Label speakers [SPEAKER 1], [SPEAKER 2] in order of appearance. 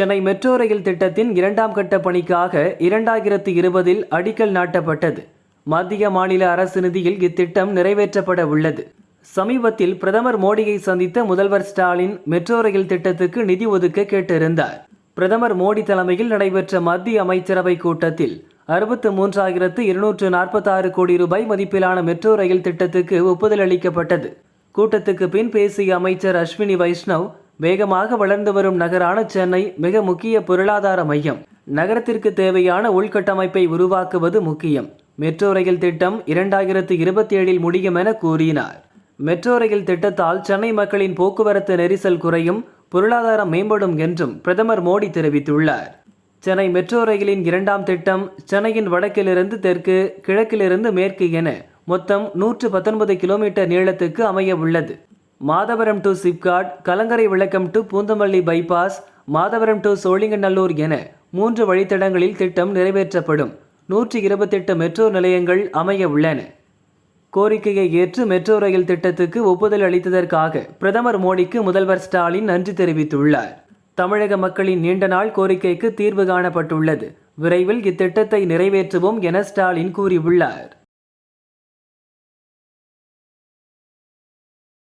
[SPEAKER 1] Chennai metro rail திட்டத்தின் இரண்டாம் கட்ட பணிக்காக இரண்டாயிரத்து இருபதில் அடிக்கல் நாட்டப்பட்டது. மத்திய மாநில அரசு நிதியில் இத்திட்டம் நிறைவேற்றப்பட உள்ளது. சமீபத்தில் பிரதமர் மோடியை சந்தித்த முதல்வர் ஸ்டாலின் மெட்ரோ ரயில் திட்டத்துக்கு நிதி ஒதுக்க கேட்டிருந்தார். பிரதமர் மோடி தலைமையில் நடைபெற்ற மத்திய அமைச்சரவை கூட்டத்தில் அறுபத்து மூன்றாயிரத்து இருநூற்று நாற்பத்தாறு கோடி ரூபாய் மதிப்பிலான மெட்ரோ ரயில் திட்டத்துக்கு ஒப்புதல் அளிக்கப்பட்டது. கூட்டத்துக்கு பின் பேசிய அமைச்சர் அஸ்வினி வைஷ்ணவ் வேகமாக வளர்ந்து வரும் நகரான சென்னை மிக முக்கிய பொருளாதார மையம். நகரத்திற்கு தேவையான உள்கட்டமைப்பை உருவாக்குவது முக்கியம். மெட்ரோ ரயில் திட்டம் இரண்டாயிரத்து இருபத்தி ஏழில் முடியும் என கூறினார். மெட்ரோ ரயில் திட்டத்தால் சென்னை மக்களின் போக்குவரத்து நெரிசல் குறையும் பொருளாதாரம் மேம்படும் என்றும் பிரதமர் மோடி தெரிவித்துள்ளார். சென்னை மெட்ரோ ரயிலின் இரண்டாம் திட்டம் சென்னையின் வடக்கிலிருந்து தெற்கு கிழக்கிலிருந்து மேற்கு என மொத்தம் நூற்று பத்தொன்பது கிலோமீட்டர் நீளத்துக்கு அமைய உள்ளது. மாதவரம் டு சிப்காட் கலங்கரை விளக்கம் to Poonamallee bypass Madhavaram to Sholinganallur என மூன்று வழித்தடங்களில் திட்டம் நிறைவேற்றப்படும். நூற்றி இருபத்தெட்டு மெட்ரோ நிலையங்கள் அமைய உள்ளன. கோரிக்கையை ஏற்று மெட்ரோ ரயில் திட்டத்துக்கு ஒப்புதல் அளித்ததற்காக பிரதமர் மோடிக்கு முதல்வர் ஸ்டாலின் நன்றி தெரிவித்துள்ளார். தமிழக மக்களின் நீண்ட நாள் கோரிக்கைக்கு தீர்வு காணப்பட்டுள்ளது. விரைவில் இத்திட்டத்தை நிறைவேற்றுவோம் என ஸ்டாலின் கூறியுள்ளார்.